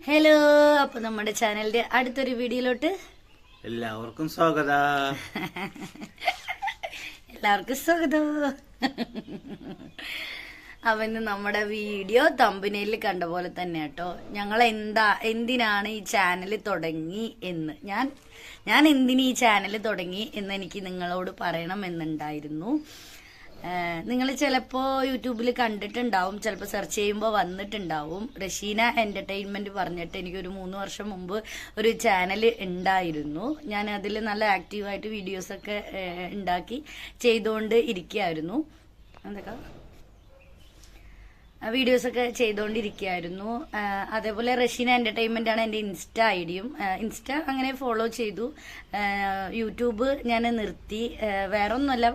Hello അപ്പൊ നമ്മുടെ ചാനലിന്റെ അടുത്തൊരു വീഡിയോയിലോട്ട് എല്ലാവർക്കും സ്വാഗത. എല്ലാവർക്കും സ്വാഗതം. അപ്പൊ ഇന്ന് നമ്മുടെ വീഡിയോ തമ്പനയിൽ കണ്ട പോലെ തന്നെ കേട്ടോ. ഞങ്ങൾ എന്താ എന്തിനാണ് ഈ ചാനൽ തുടങ്ങി എന്ന്. ഞാൻ ഞാൻ എന്തിന് ഈ ചാനൽ തുടങ്ങി എന്ന് എനിക്ക് നിങ്ങളോട് പറയണം എന്നുണ്ടായിരുന്നു. നിങ്ങൾ ചിലപ്പോ യൂട്യൂബിൽ കണ്ടിട്ടുണ്ടാവും. ചിലപ്പോൾ സെർച്ച് ചെയ്യുമ്പോൾ വന്നിട്ടുണ്ടാവും. റഷീന എന്റർടൈൻമെന്റ് പറഞ്ഞിട്ട് എനിക്ക് ഒരു മൂന്ന് വർഷം മുമ്പ് ഒരു ചാനൽ ഉണ്ടായിരുന്നു ഞാൻ അതിൽ നല്ല ആക്റ്റീവായിട്ട് വീഡിയോസൊക്കെ ഉണ്ടാക്കി ചെയ്തുകൊണ്ട് ഇരിക്കുകയായിരുന്നു എന്തൊക്കെ? വീഡിയോസൊക്കെ ചെയ്തുകൊണ്ടിരിക്കുകയായിരുന്നു അതേപോലെ റഷീന എന്റർടൈൻമെന്റ് ആണ് എന്റെ ഇൻസ്റ്റ ഐ ഡിയും ഇൻസ്റ്റ അങ്ങനെ ഫോളോ ചെയ്തു. യൂട്യൂബ് ഞാൻ നിർത്തി. വേറൊന്നുമല്ല.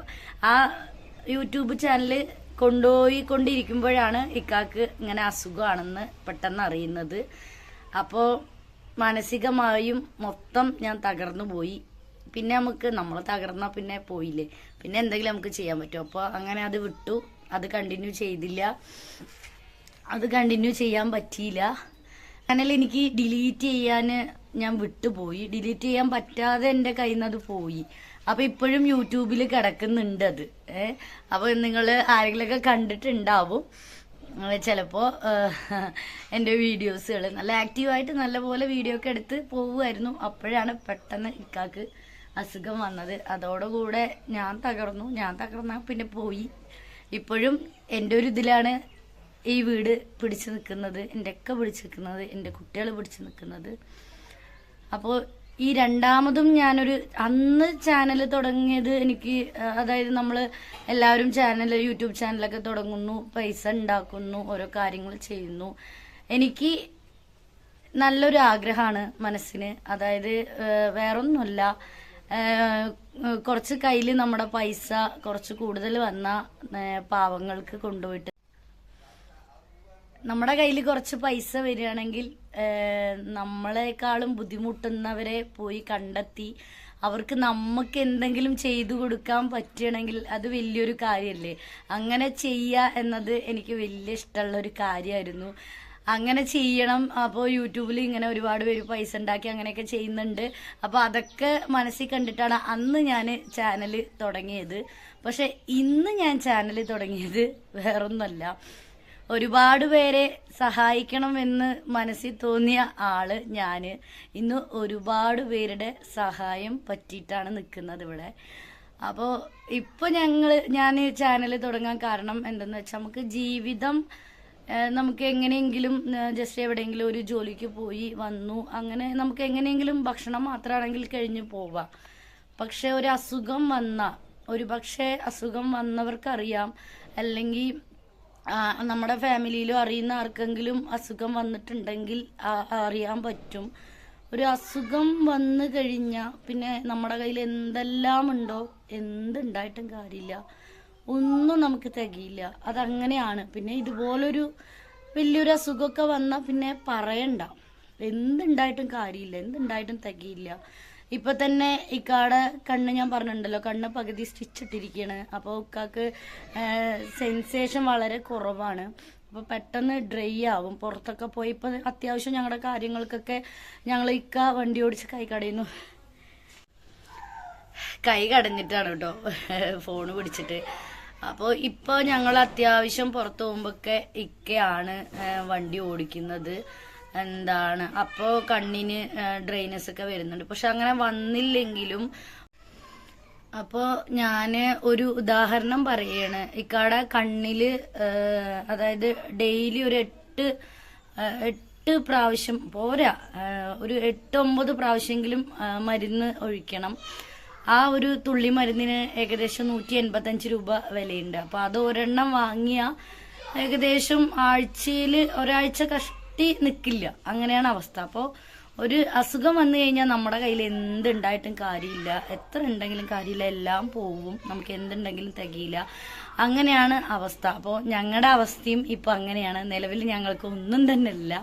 ആ യൂട്യൂബ് ചാനൽ കൊണ്ടുപോയി കൊണ്ടിരിക്കുമ്പോഴാണ് ഇക്കാക്ക് ഇങ്ങനെ അസുഖമാണെന്ന് പെട്ടെന്ന് അറിയുന്നത്. അപ്പോൾ മാനസികമായും മൊത്തം ഞാൻ തകർന്നു പോയി. പിന്നെ നമുക്ക് നമ്മൾ തകർന്നാൽ പിന്നെ പോയില്ലേ? പിന്നെ എന്തെങ്കിലും നമുക്ക് ചെയ്യാൻ പറ്റും അപ്പോൾ അങ്ങനെ അത് വിട്ടു. അത് കണ്ടിന്യൂ ചെയ്തില്ല. അത് കണ്ടിന്യൂ ചെയ്യാൻ പറ്റിയില്ല. അങ്ങനെ എനിക്ക് ഡിലീറ്റ് ചെയ്യാൻ ഞാൻ വിട്ടുപോയി. ഡിലീറ്റ് ചെയ്യാൻ പറ്റാതെ എന്റെ കയ്യിൽ നിന്ന് അത് പോയി. അപ്പൊ ഇപ്പോഴും യൂട്യൂബിൽ കിടക്കുന്നുണ്ട് അത്. ഏഹ് അപ്പൊ നിങ്ങൾ ആരെങ്കിലുമൊക്കെ കണ്ടിട്ടുണ്ടാവും. ചിലപ്പോ എന്റെ വീഡിയോസുകൾ നല്ല ആക്റ്റീവായിട്ട് നല്ലപോലെ വീഡിയോ ഒക്കെ എടുത്ത് പോവുമായിരുന്നു അപ്പോഴാണ് പെട്ടെന്ന് ഇക്കാക്ക് അസുഖം വന്നത്. അതോടുകൂടെ ഞാൻ തകർന്നു. ഞാൻ തകർന്ന പിന്നെ പോയി. ഇപ്പോഴും എന്റെ ഒരു ഇതിലാണ് ഈ വീട് പിടിച്ചു നിൽക്കുന്നത് എന്റെ ഒക്കെ പിടിച്ചു നിൽക്കുന്നത് എന്റെ കുട്ടികൾ പിടിച്ചു നിൽക്കുന്നത് അപ്പോൾ ഈ രണ്ടാമതും ഞാനൊരു അന്ന് ചാനൽ തുടങ്ങിയത് എനിക്ക് അതായത് നമ്മൾ എല്ലാവരും ചാനൽ യൂട്യൂബ് ചാനലൊക്കെ തുടങ്ങുന്നു പൈസ ഉണ്ടാക്കുന്നു ഓരോ കാര്യങ്ങൾ ചെയ്യുന്നു. എനിക്ക് നല്ലൊരു ആഗ്രഹമാണ് മനസ്സിന്. അതായത് വേറൊന്നുമല്ല. കുറച്ച് കയ്യിൽ നമ്മുടെ പൈസ കുറച്ച് കൂടുതൽ വന്ന പാവങ്ങൾക്ക് കൊണ്ടുപോയിട്ട്. നമ്മുടെ കയ്യിൽ കുറച്ച് പൈസ വരികയാണെങ്കിൽ നമ്മളെക്കാളും ബുദ്ധിമുട്ടുന്നവരെ പോയി കണ്ടെത്തി അവർക്ക് നമുക്ക് എന്തെങ്കിലും ചെയ്തു കൊടുക്കാൻ പറ്റുകയാണെങ്കിൽ അത് വലിയൊരു കാര്യമല്ലേ അങ്ങനെ ചെയ്യുക എന്നത് എനിക്ക് വലിയ ഇഷ്ടമുള്ള ഒരു കാര്യമായിരുന്നു. അങ്ങനെ ചെയ്യണം. അപ്പോൾ യൂട്യൂബിൽ ഇങ്ങനെ ഒരുപാട് പേര് പൈസ ഉണ്ടാക്കി അങ്ങനെയൊക്കെ ചെയ്യുന്നുണ്ട്. അപ്പോൾ അതൊക്കെ മനസ്സിൽ കണ്ടിട്ടാണ് അന്ന് ഞാൻ ചാനൽ തുടങ്ങിയത്. പക്ഷേ ഇന്ന് ഞാൻ ചാനൽ തുടങ്ങിയത് വേറൊന്നുമല്ല. ഒരുപാട് പേരെ സഹായിക്കണമെന്ന് മനസ്സിൽ തോന്നിയ ആൾ ഞാൻ. ഇന്ന് ഒരുപാട് പേരുടെ സഹായം പറ്റിയിട്ടാണ് നിൽക്കുന്നത് ഇവിടെ. അപ്പോൾ ഇപ്പോൾ ഞങ്ങൾ ഞാൻ ചാനൽ തുടങ്ങാൻ കാരണം എന്തെന്ന് വെച്ചാൽ നമുക്ക് ജീവിതം നമുക്ക് എങ്ങനെയെങ്കിലും ജസ്റ്റ് എവിടെയെങ്കിലും ഒരു ജോലിക്ക് പോയി വന്നു. അങ്ങനെ നമുക്ക് എങ്ങനെയെങ്കിലും ഭക്ഷണം മാത്രമാണെങ്കിൽ കഴിഞ്ഞ് പോവാം. പക്ഷെ ഒരു അസുഖം വന്ന ഒരു പക്ഷേ അസുഖം വന്നവർക്കറിയാം. അല്ലെങ്കിൽ നമ്മുടെ ഫാമിലിയിലും അറിയുന്ന ആർക്കെങ്കിലും അസുഖം വന്നിട്ടുണ്ടെങ്കിൽ അറിയാൻ പറ്റും. ഒരു അസുഖം വന്നു കഴിഞ്ഞാൽ പിന്നെ നമ്മുടെ കയ്യിൽ എന്തെല്ലാം ഉണ്ടോ എന്തുണ്ടായിട്ടും കാര്യമില്ല. ഒന്നും നമുക്ക് തികയില്ല. അതങ്ങനെയാണ്. പിന്നെ ഇതുപോലൊരു വലിയൊരു അസുഖമൊക്കെ വന്നാൽ പിന്നെ പറയണ്ട. എന്തുണ്ടായിട്ടും കാര്യമില്ല. എന്തുണ്ടായിട്ടും തികയില്ല. ഇപ്പൊ തന്നെ ഇക്കാടെ കണ്ണ് ഞാൻ പറഞ്ഞിട്ടുണ്ടല്ലോ കണ്ണ് പകുതി സ്റ്റിച്ച് ഇട്ടിരിക്കുകയാണ് അപ്പോൾ ഇക്കാക്ക് സെൻസേഷൻ വളരെ കുറവാണ്. അപ്പോൾ പെട്ടെന്ന് ഡ്രൈ ആവും. പുറത്തൊക്കെ പോയി ഇപ്പൊ അത്യാവശ്യം ഞങ്ങളുടെ കാര്യങ്ങൾക്കൊക്കെ ഞങ്ങൾ ഇക്ക വണ്ടി ഓടിച്ച് കൈ കടയുന്നു. കൈ കടഞ്ഞിട്ടാണ് കേട്ടോ ഫോണ് പിടിച്ചിട്ട്. അപ്പോൾ ഇപ്പോൾ ഞങ്ങൾ അത്യാവശ്യം പുറത്ത് പോകുമ്പോഴൊക്കെ ഇക്കയാണ് വണ്ടി ഓടിക്കുന്നത്. എന്താണ് അപ്പോൾ കണ്ണിന് ഡ്രൈനസ് ഒക്കെ വരുന്നുണ്ട്. പക്ഷെ അങ്ങനെ വന്നില്ലെങ്കിലും അപ്പോൾ ഞാൻ ഒരു ഉദാഹരണം പറയാണ്. ഇക്കാടെ കണ്ണിൽ അതായത് ഡെയിലി ഒരു എട്ട് എട്ട് പ്രാവശ്യം പോരാ ഒരു എട്ട് ഒമ്പത് പ്രാവശ്യമെങ്കിലും മരുന്ന് ഒഴിക്കണം. ആ ഒരു തുള്ളി മരുന്നിന് ഏകദേശം നൂറ്റി എൺപത്തഞ്ച് രൂപ വിലയുണ്ട്. അപ്പോൾ അത് ഒരെണ്ണം വാങ്ങിയ ഏകദേശം ആഴ്ചയിൽ ഒരാഴ്ച കഷ്ടി നിൽക്കില്ല അങ്ങനെയാണ് അവസ്ഥ. അപ്പോൾ ഒരു അസുഖം വന്നു കഴിഞ്ഞാൽ നമ്മുടെ കയ്യിൽ എന്തുണ്ടായിട്ടും കാര്യമില്ല. എത്ര ഉണ്ടെങ്കിലും കാര്യമില്ല. എല്ലാം പോവും. നമുക്ക് എന്തുണ്ടെങ്കിലും തികയില്ല. അങ്ങനെയാണ് അവസ്ഥ. അപ്പോൾ ഞങ്ങളുടെ അവസ്ഥയും ഇപ്പം അങ്ങനെയാണ്. നിലവിൽ ഞങ്ങൾക്ക് ഒന്നും തന്നെ ഇല്ല.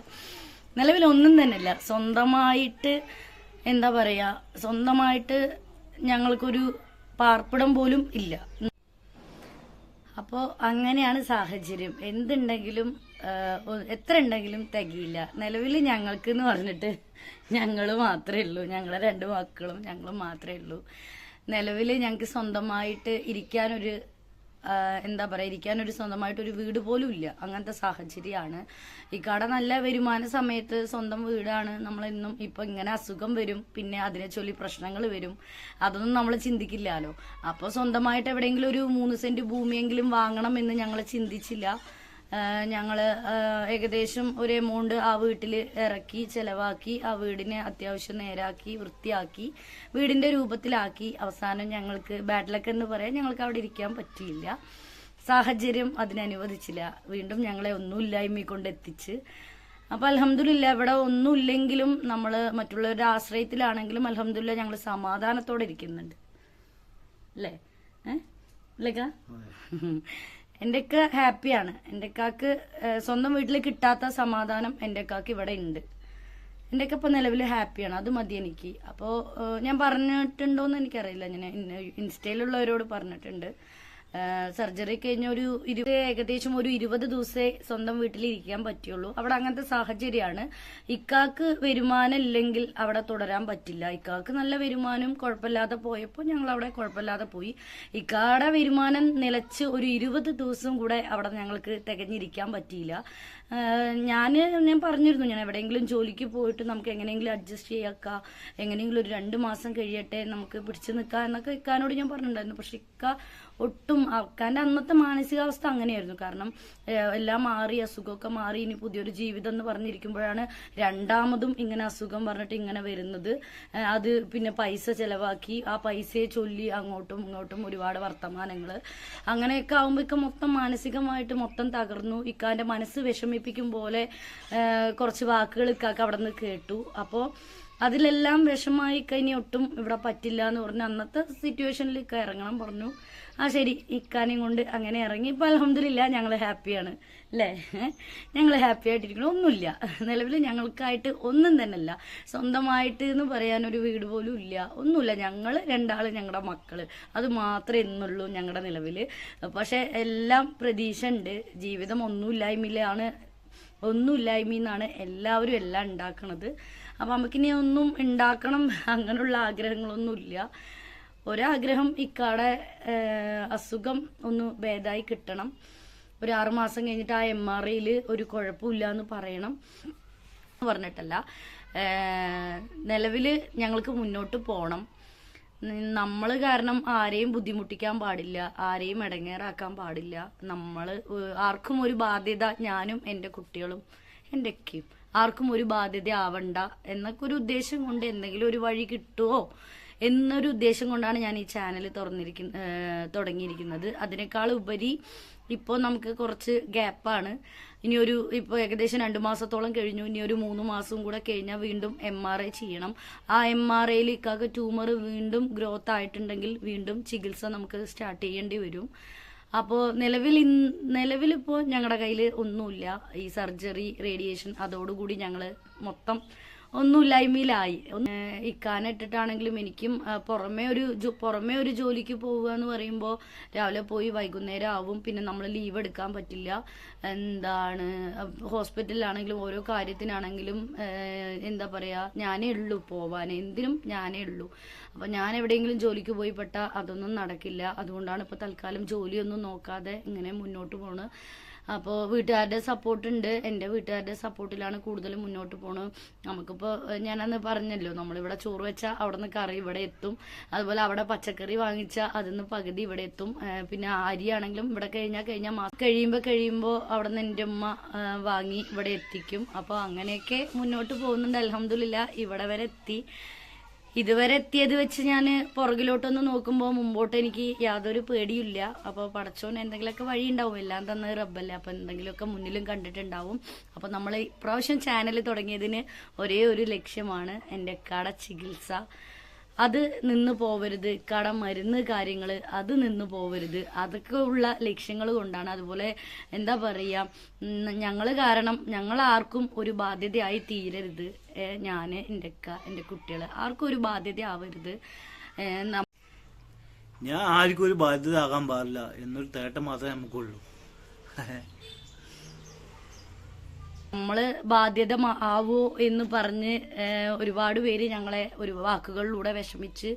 നിലവിൽ ഒന്നും തന്നെ ഇല്ല. സ്വന്തമായിട്ട് എന്താ പറയുക സ്വന്തമായിട്ട് ഞങ്ങൾക്കൊരു പാർപ്പിടം പോലും ഇല്ല. അപ്പോൾ അങ്ങനെയാണ് സാഹചര്യം. എന്തുണ്ടെങ്കിലും എത്ര ഉണ്ടെങ്കിലും തികയില്ല. നിലവിൽ ഞങ്ങൾക്ക് എന്ന് പറഞ്ഞിട്ട് ഞങ്ങൾ മാത്രമേ ഉള്ളൂ. ഞങ്ങളെ രണ്ട് മക്കളും ഞങ്ങൾ മാത്രമേ ഉള്ളൂ. നിലവിൽ ഞങ്ങൾക്ക് സ്വന്തമായിട്ട് ഇരിക്കാനൊരു എന്താ പറയുക ഇരിക്കാനൊരു സ്വന്തമായിട്ട് ഒരു വീട് പോലും ഇല്ല. അങ്ങനത്തെ സാഹചര്യമാണ് ഈ കട നല്ല വരുമാന സമയത്ത് സ്വന്തം വീടാണ്. നമ്മളെന്നും ഇപ്പം ഇങ്ങനെ അസുഖം വരും. പിന്നെ അതിനെ ചൊല്ലി പ്രശ്നങ്ങൾ വരും. അതൊന്നും നമ്മൾ ചിന്തിക്കില്ലല്ലോ. അപ്പോൾ സ്വന്തമായിട്ട് എവിടെയെങ്കിലും ഒരു മൂന്ന് സെന്റ് ഭൂമിയെങ്കിലും വാങ്ങണം എന്ന് ഞങ്ങൾ ചിന്തിച്ചില്ല. ഞങ്ങൾ ഏകദേശം ഒരു എമൗണ്ട് ആ വീട്ടിൽ ഇറക്കി ചിലവാക്കി ആ വീടിനെ അത്യാവശ്യം നേരാക്കി വൃത്തിയാക്കി വീടിന്റെ രൂപത്തിലാക്കി. അവസാനം ഞങ്ങൾക്ക് ബാഡ്ലക്ക് എന്ന് പറയാൻ ഞങ്ങൾക്ക് അവിടെ ഇരിക്കാൻ പറ്റിയില്ല. സാഹചര്യം അതിനനുവദിച്ചില്ല. വീണ്ടും ഞങ്ങളെ ഒന്നുമില്ലായ്മ കൊണ്ട് എത്തിച്ച്. അപ്പൊ അലഹമില്ല ഇവിടെ ഒന്നുമില്ലെങ്കിലും നമ്മൾ മറ്റുള്ളവരുടെ ആശ്രയത്തിലാണെങ്കിലും അലഹമില്ല ഞങ്ങൾ സമാധാനത്തോടെ ഇരിക്കുന്നുണ്ട്. അല്ലേ? ഏ? അല്ലേക്കാ? എന്റെ ഒക്കെ ഹാപ്പിയാണ്. എന്റെ കാക്ക് സ്വന്തം വീട്ടിൽ കിട്ടാത്ത സമാധാനം എന്റെ കാക്ക് ഇവിടെ ഉണ്ട് എന്റെ ഒക്കെ ഇപ്പോൾ നിലവിൽ ഹാപ്പിയാണ്. അത് മതി എനിക്ക്. അപ്പോൾ ഞാൻ പറഞ്ഞിട്ടുണ്ടോയെന്ന് എനിക്കറിയില്ല. ഞാൻ ഇൻസ്റ്റയിലുള്ളവരോട് പറഞ്ഞിട്ടുണ്ട്. സർജറി കഴിഞ്ഞ ഒരു ഇരുപത് ഏകദേശം ഒരു ഇരുപത് ദിവസേ സ്വന്തം വീട്ടിൽ ഇരിക്കാൻ പറ്റുള്ളൂ. അവിടെ അങ്ങനത്തെ സാഹചര്യമാണ്. ഇക്കാക്ക് വരുമാനം ഇല്ലെങ്കിൽ അവിടെ തുടരാൻ പറ്റില്ല. ഇക്കാക്ക് നല്ല വരുമാനം കുഴപ്പമില്ലാതെ പോയപ്പോൾ ഞങ്ങൾ അവിടെ കുഴപ്പമില്ലാതെ പോയി. ഇക്കാടെ വരുമാനം നിലച്ച് ഒരു ഇരുപത് ദിവസം കൂടെ അവിടെ ഞങ്ങൾക്ക് തികഞ്ഞിരിക്കാൻ പറ്റിയില്ല. ഞാൻ ഞാൻ പറഞ്ഞിരുന്നു ഞാൻ എവിടെയെങ്കിലും ജോലിക്ക് പോയിട്ട് നമുക്ക് എങ്ങനെയെങ്കിലും അഡ്ജസ്റ്റ് ചെയ്യാക്കാം എങ്ങനെയെങ്കിലും ഒരു രണ്ട് മാസം കഴിയട്ടെ നമുക്ക് പിടിച്ചു നിൽക്കാം എന്നൊക്കെ ഇക്കാനോട് ഞാൻ പറഞ്ഞിട്ടുണ്ടായിരുന്നു. പക്ഷെ ഇക്ക ഒട്ടും അക്കാന്റെ അന്നത്തെ മാനസികാവസ്ഥ അങ്ങനെയായിരുന്നു. കാരണം എല്ലാം മാറി അസുഖമൊക്കെ മാറി ഇനി പുതിയൊരു ജീവിതം എന്ന് പറഞ്ഞിരിക്കുമ്പോഴാണ് രണ്ടാമതും ഇങ്ങനെ അസുഖം പറഞ്ഞിട്ട് ഇങ്ങനെ വരുന്നത്. അത് പിന്നെ പൈസ ചെലവാക്കി ആ പൈസയെ ചൊല്ലി അങ്ങോട്ടും ഇങ്ങോട്ടും ഒരുപാട് വർത്തമാനങ്ങൾ അങ്ങനെയൊക്കെ ആകുമ്പോൾ ഇക്ക മൊത്തം മാനസികമായിട്ട് മൊത്തം തകർന്നു. ഇക്കാന്റെ മനസ്സ് വിഷമിപ്പിക്കും പോലെ കുറച്ച് വാക്കുകൾ ഇക്കാക്ക് അവിടെ നിന്ന് കേട്ടു. അപ്പോൾ അതിലെല്ലാം വിഷമായി കഴിഞ്ഞ ഒട്ടും ഇവിടെ പറ്റില്ല എന്ന് പറഞ്ഞ് അന്നത്തെ സിറ്റുവേഷനിൽ ഇക്ക ഇറങ്ങണം പറഞ്ഞു. ആ ശരി. ഇക്കാനെയും കൊണ്ട് അങ്ങനെ ഇറങ്ങി. ഇപ്പം അലഹമില്ല ഞങ്ങൾ ഹാപ്പിയാണ്. അല്ലേ? ഞങ്ങൾ ഹാപ്പി ആയിട്ടിരിക്കണം ഒന്നുമില്ല. നിലവിൽ ഞങ്ങൾക്കായിട്ട് ഒന്നും തന്നെ അല്ല സ്വന്തമായിട്ട് എന്ന് പറയാനൊരു വീട് പോലും ഇല്ല. ഒന്നുമില്ല. ഞങ്ങൾ രണ്ടാൾ ഞങ്ങളുടെ മക്കൾ അത് മാത്രമേ ഇന്നുള്ളൂ ഞങ്ങളുടെ നിലവിൽ പക്ഷേ എല്ലാം പ്രതീക്ഷ ഉണ്ട്. ജീവിതം ഒന്നുമില്ലായ്മയിലാണ് ഒന്നുമില്ലായ്മയെന്നാണ് എല്ലാവരും എല്ലാം ഉണ്ടാക്കണത്. അപ്പം നമുക്കിനി ഒന്നും ഉണ്ടാക്കണം അങ്ങനെയുള്ള ആഗ്രഹങ്ങളൊന്നുമില്ല. ഒരാഗ്രഹം ഇക്കാടെ അസുഖം ഒന്ന് ഭേദമായി കിട്ടണം. ഒരു ആറ് മാസം കഴിഞ്ഞിട്ട് ആ എം ആർ ഐയിൽ ഒരു കുഴപ്പമില്ല എന്ന് പറയണം. പറഞ്ഞിട്ടല്ല. നിലവിൽ ഞങ്ങൾക്ക് മുന്നോട്ട് പോകണം നമ്മൾ കാരണം ആരെയും ബുദ്ധിമുട്ടിക്കാൻ പാടില്ല ആരെയും ഇടങ്ങേറാക്കാൻ പാടില്ല. നമ്മൾ ആർക്കും ഒരു ബാധ്യത ഞാനും എന്റെ കുട്ടികളും എന്റെ ഒക്കെയും ആർക്കും ഒരു ബാധ്യത ആവണ്ട എന്നൊക്കെ ഒരു ഉദ്ദേശം കൊണ്ട് എന്തെങ്കിലും ഒരു വഴി കിട്ടുമോ എന്നൊരു ഉദ്ദേശം കൊണ്ടാണ് ഞാൻ ഈ ചാനൽ തുറന്നിരിക്കുന്ന തുടങ്ങിയിരിക്കുന്നത്. അതിനേക്കാൾ ഉപരി ഇപ്പോൾ നമുക്ക് കുറച്ച് ഗ്യാപ്പാണ് ഇനി ഒരു ഇപ്പോൾ ഏകദേശം രണ്ട് മാസത്തോളം കഴിഞ്ഞു. ഇനി ഒരു മൂന്ന് മാസം കൂടെ കഴിഞ്ഞാൽ വീണ്ടും എം ആർ ഐ ചെയ്യണം. ആ എം ആർ ഐയിൽ ഇക്കാക്ക് ട്യൂമർ വീണ്ടും ഗ്രോത്ത് ആയിട്ടുണ്ടെങ്കിൽ വീണ്ടും ചികിത്സ നമുക്ക് സ്റ്റാർട്ട് ചെയ്യേണ്ടി വരും. അപ്പോൾ നിലവിൽ ഇൻ- നിലവിലിപ്പോൾ ഞങ്ങളുടെ കയ്യിൽ ഒന്നുമില്ല. ഈ സർജറി റേഡിയേഷൻ അതോടുകൂടി ഞങ്ങൾ മൊത്തം ഒന്നുമില്ലായ്മയിലായി. ഒന്ന് ഇക്കാനിട്ടിട്ടാണെങ്കിലും എനിക്കും പുറമേ ഒരു പുറമേ ഒരു ജോലിക്ക് പോവുക എന്ന് പറയുമ്പോൾ രാവിലെ പോയി വൈകുന്നേരം ആവും പിന്നെ നമ്മൾ ലീവ് എടുക്കാൻ പറ്റില്ല. എന്താണ് ഹോസ്പിറ്റലിലാണെങ്കിലും ഓരോ കാര്യത്തിനാണെങ്കിലും എന്താ പറയുക ഞാനേ ഉള്ളൂ പോവാൻ. എന്തിനും ഞാനേ ഉള്ളൂ. അപ്പം ഞാൻ എവിടെയെങ്കിലും ജോലിക്ക് പോയി പെട്ടാൽ അതൊന്നും നടക്കില്ല. അതുകൊണ്ടാണ് ഇപ്പോൾ തൽക്കാലം ജോലിയൊന്നും നോക്കാതെ ഇങ്ങനെ മുന്നോട്ട് പോണ്. അപ്പോൾ വീട്ടുകാരുടെ സപ്പോർട്ട് ഉണ്ട്. എന്റെ വീട്ടുകാരുടെ സപ്പോർട്ടിലാണ് കൂടുതൽ മുന്നോട്ട് പോണത്. നമുക്കിപ്പോൾ ഞാനന്ന് പറഞ്ഞല്ലോ നമ്മളിവിടെ ചോറ് വെച്ചാൽ അവിടെ നിന്ന് കറി ഇവിടെ എത്തും. അതുപോലെ അവിടെ പച്ചക്കറി വാങ്ങിച്ചാൽ അതിൽ നിന്ന് പകുതി ഇവിടെ എത്തും. പിന്നെ അരിയാണെങ്കിലും ഇവിടെ കഴിഞ്ഞാൽ കഴിഞ്ഞാൽ മാസം കഴിയുമ്പോൾ കഴിയുമ്പോൾ അവിടെ നിന്ന് എന്റെ ഉമ്മ വാങ്ങി ഇവിടെ എത്തിക്കും. അപ്പോൾ അങ്ങനെയൊക്കെ മുന്നോട്ട് പോകുന്നുണ്ട്. അലഹമില്ല ഇവിടെ വരെ എത്തി. ഇതുവരെ എത്തിയത് വെച്ച് ഞാൻ പുറകിലോട്ടൊന്ന് നോക്കുമ്പോൾ മുമ്പോട്ട് എനിക്ക് യാതൊരു പേടിയില്ല. അപ്പോൾ പടച്ചോൻ എന്തെങ്കിലുമൊക്കെ വഴി ഉണ്ടാവും. എല്ലാം തന്നെ റബ്ബല്ലേ. അപ്പോൾ എന്തെങ്കിലുമൊക്കെ മുന്നിലും കണ്ടിട്ടുണ്ടാവും. അപ്പോൾ നമ്മൾ ഇപ്രാവശ്യം ചാനൽ തുടങ്ങിയതിന് ഒരേ ഒരു ലക്ഷ്യമാണ് എന്റെ കട ചികിത്സ. അത് നിന്ന് പോവരുത് കട മരുന്ന് കാര്യങ്ങൾ അത് നിന്ന് പോവരുത്. അതൊക്കെ ഉള്ള ലക്ഷ്യങ്ങൾ കൊണ്ടാണ്. അതുപോലെ എന്താ പറയുക ഞങ്ങൾ കാരണം ഞങ്ങൾ ആർക്കും ഒരു ബാധ്യതയായി തീരരുത്. ഞാൻ എന്റെ അക്ക എന്റെ കുട്ടികൾ ആർക്കും ഒരു ബാധ്യത ആവരുത് ഞാൻ ആർക്കും ഒരു ബാധ്യത ആകാൻ പാടില്ല എന്നൊരു തേട്ടം മാത്രമേ നമുക്കുള്ളൂ. നമ്മൾ ബാധ്യത ആവോ എന്ന് പറഞ്ഞ് ഒരുപാട് പേര് ഞങ്ങളെ ഒരു വാക്കുകളിലൂടെ വിഷമിച്ച്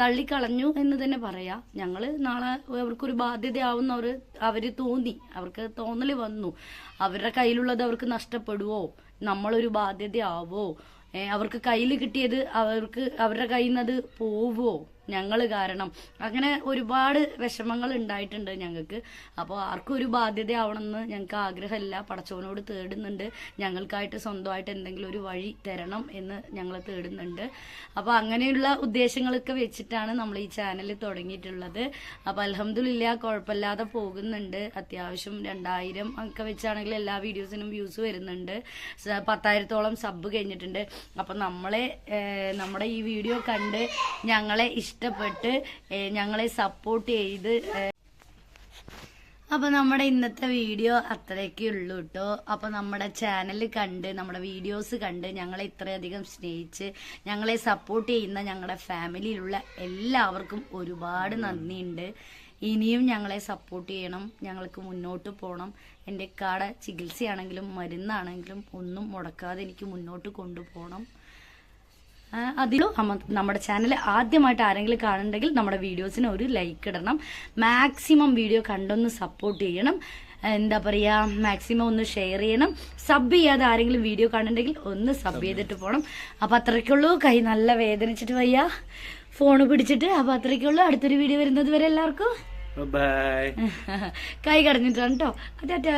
തള്ളിക്കളഞ്ഞു എന്ന് തന്നെ പറയാം. ഞങ്ങൾ നാളെ അവർക്കൊരു ബാധ്യതയാവുന്ന അവർ അവർ തോന്നി. അവർക്ക് തോന്നൽ വന്നു. അവരുടെ കയ്യിലുള്ളത് അവർക്ക് നഷ്ടപ്പെടുവോ? നമ്മളൊരു ബാധ്യതയാവോ? അവർക്ക് കയ്യിൽ കിട്ടിയത് അവർക്ക് അവരുടെ കയ്യിൽ നിന്ന് അത് പോവോ? ഞങ്ങൾ കാരണം. അങ്ങനെ ഒരുപാട് വിഷമങ്ങൾ ഉണ്ടായിട്ടുണ്ട് ഞങ്ങൾക്ക്. അപ്പോൾ ആർക്കും ഒരു ബാധ്യത ആവണമെന്ന് ഞങ്ങൾക്ക് ആഗ്രഹമില്ല. പടച്ചവനോട് തേടുന്നുണ്ട്. ഞങ്ങൾക്കായിട്ട് സ്വന്തമായിട്ട് എന്തെങ്കിലും ഒരു വഴി തരണം എന്ന് ഞങ്ങൾ തേടുന്നുണ്ട്. അപ്പോൾ അങ്ങനെയുള്ള ഉദ്ദേശങ്ങളൊക്കെ വെച്ചിട്ടാണ് നമ്മൾ ഈ ചാനൽ തുടങ്ങിയിട്ടുള്ളത്. അപ്പോൾ അലഹമില്ല കുഴപ്പമില്ലാതെ പോകുന്നുണ്ട്. അത്യാവശ്യം രണ്ടായിരം ഒക്കെ വെച്ചാണെങ്കിൽ എല്ലാ വീഡിയോസിനും വ്യൂസ് വരുന്നുണ്ട്. പത്തായിരത്തോളം സബ് കഴിഞ്ഞിട്ടുണ്ട്. അപ്പോൾ നമ്മളെ നമ്മുടെ ഈ വീഡിയോ കണ്ട് ഞങ്ങളെ ഇഷ്ടപ്പെട്ട് ഞങ്ങളെ സപ്പോർട്ട് ചെയ്ത് അപ്പോൾ അപ്പൊ നമ്മുടെ ഇന്നത്തെ വീഡിയോ അത്രയൊക്കെ ഉള്ളൂ കേട്ടോ അപ്പൊ നമ്മുടെ ചാനൽ കണ്ട് നമ്മുടെ വീഡിയോസ് കണ്ട് ഞങ്ങളെ ഇത്രയധികം സ്നേഹിച്ച് ഞങ്ങളെ സപ്പോർട്ട് ചെയ്യുന്ന ഞങ്ങളുടെ ഫാമിലിയിലുള്ള എല്ലാവർക്കും ഒരുപാട് നന്ദിയുണ്ട്. ഇനിയും ഞങ്ങളെ സപ്പോർട്ട് ചെയ്യണം ഞങ്ങൾക്ക് മുന്നോട്ട് പോകണം എന്റെ കാട ചികിത്സയാണെങ്കിലും മരുന്നാണെങ്കിലും ഒന്നും മുടക്കാതെ എനിക്ക് മുന്നോട്ട് കൊണ്ടുപോകണം. അതിലും നമ്മുടെ ചാനൽ ആദ്യമായിട്ട് ആരെങ്കിലും കാണുന്നുണ്ടെങ്കിൽ നമ്മുടെ വീഡിയോസിന് ഒരു ലൈക്ക് ഇടണം. മാക്സിമം വീഡിയോ കണ്ടൊന്ന് സപ്പോർട്ട് ചെയ്യണം. എന്താ പറയുക മാക്സിമം ഒന്ന് ഷെയർ ചെയ്യണം. സബ് ചെയ്യാതെ ആരെങ്കിലും വീഡിയോ കാണുന്നുണ്ടെങ്കിൽ ഒന്ന് സബ് ചെയ്തിട്ട് പോകണം അപ്പം അത്രയ്ക്കുള്ളൂ. കൈ നല്ല വേദനിച്ചിട്ട് വയ്യ. ഫോൺ പിടിച്ചിട്ട്. അപ്പം അത്രയ്ക്കുള്ളൂ. അടുത്തൊരു വീഡിയോ വരുന്നത് വരെ എല്ലാവർക്കും. കൈ കടഞ്ഞിട്ടാണ് കേട്ടോ അറ്റാറ്റാ